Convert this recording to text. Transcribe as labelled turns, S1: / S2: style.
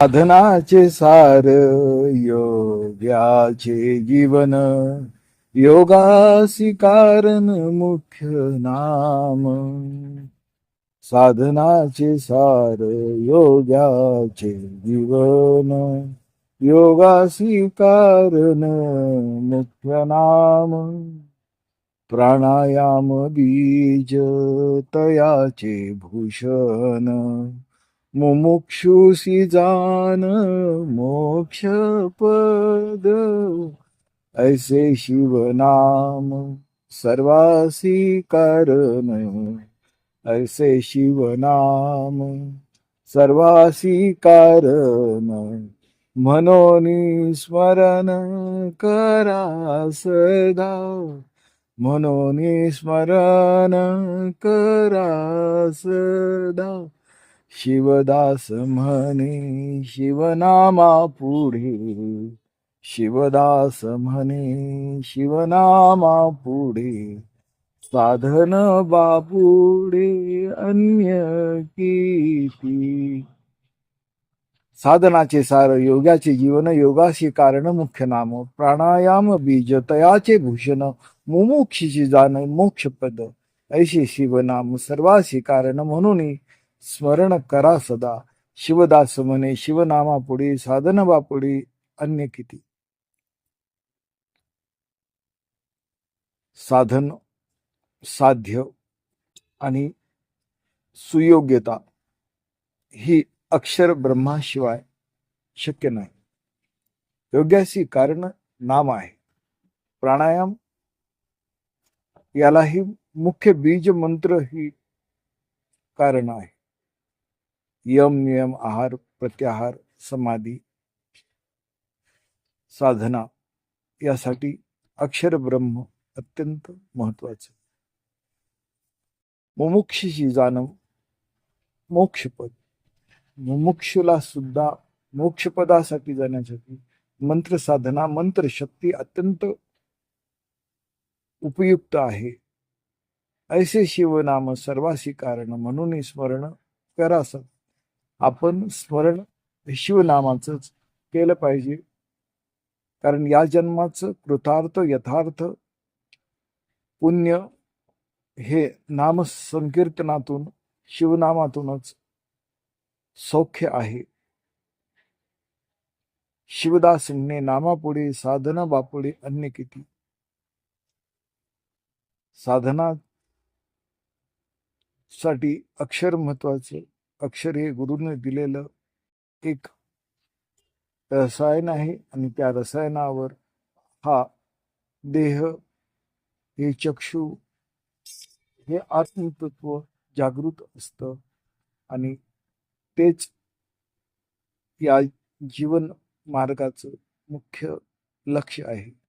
S1: साधनाचे सार योग्याचे जीवन योगासी कारण मुख्य नाम. साधनाचे सार योग्याचे जीवन योगासी कारण मुख्य नाम. प्राणायाम बीज तयाचे भूषण मुमुक्षुसी जान मोक्ष पद ऐसे शिवनाम सर्वासी कारण ऐसे शिवनाम सर्वासी कारण म्हणून स्मरण करा सदा. म्हणून स्मरण करा सदा. शिवदास म्हणे शिवनामा पुढे. शिवदास म्हणे शिवनामा पुढे. साधन बापुडे अन्य किती. साधनाचे सार योगाचे जीवन योगाशी कारण मुख्य नाम प्राणायाम बीज तयाचे भूषण मुमुक्षीची जाण मोक्षपद. ऐशी शिवनाम सर्वासी कारण म्हणून स्मरण करा सदा. शिवदास म्हणे शिवनामापुढे साधन बापुढे अन्य किती? साधन साध्य आणि सुयोग्यता ही अक्षर ब्रह्माशिवाय शक्य नाही. योग्याशी कारण नाम आहे. प्राणायाम यालाही मुख्य बीज मंत्र ही कारण आहे. यम नियम आहार प्रत्याहार समाधी साधना यासाठी अक्षर ब्रह्म अत्यंत महत्वाचं मुमुक्षशी जाणव मोक्षपद. मुमुक्षुला सुद्धा मोक्षपदासाठी जाण्यासाठी मंत्र साधना मंत्र शक्ती अत्यंत उपयुक्त आहे. ऐसे शिवनाम सर्वासी कारण म्हणून स्मरण करा आपण स्मरण शिवनामाचंच केलं पाहिजे. कारण या जन्माचं कृतार्थ यथार्थ पुण्य हे नाम संकीर्तनातून शिवनामातूनच सौख्य आहे. शिवदास नामापुढे साधना बापुढे अन्य किती? साधना साठी अक्षर महत्त्वाचे अक्षर हे गुरुने दिलेलं एक रसायन आहे आणि त्या रसायनावर हा देह हे चक्षु हे आत्मतत्व जागृत असतं आणि तेच या जीवन मार्गाचं मुख्य लक्ष आहे.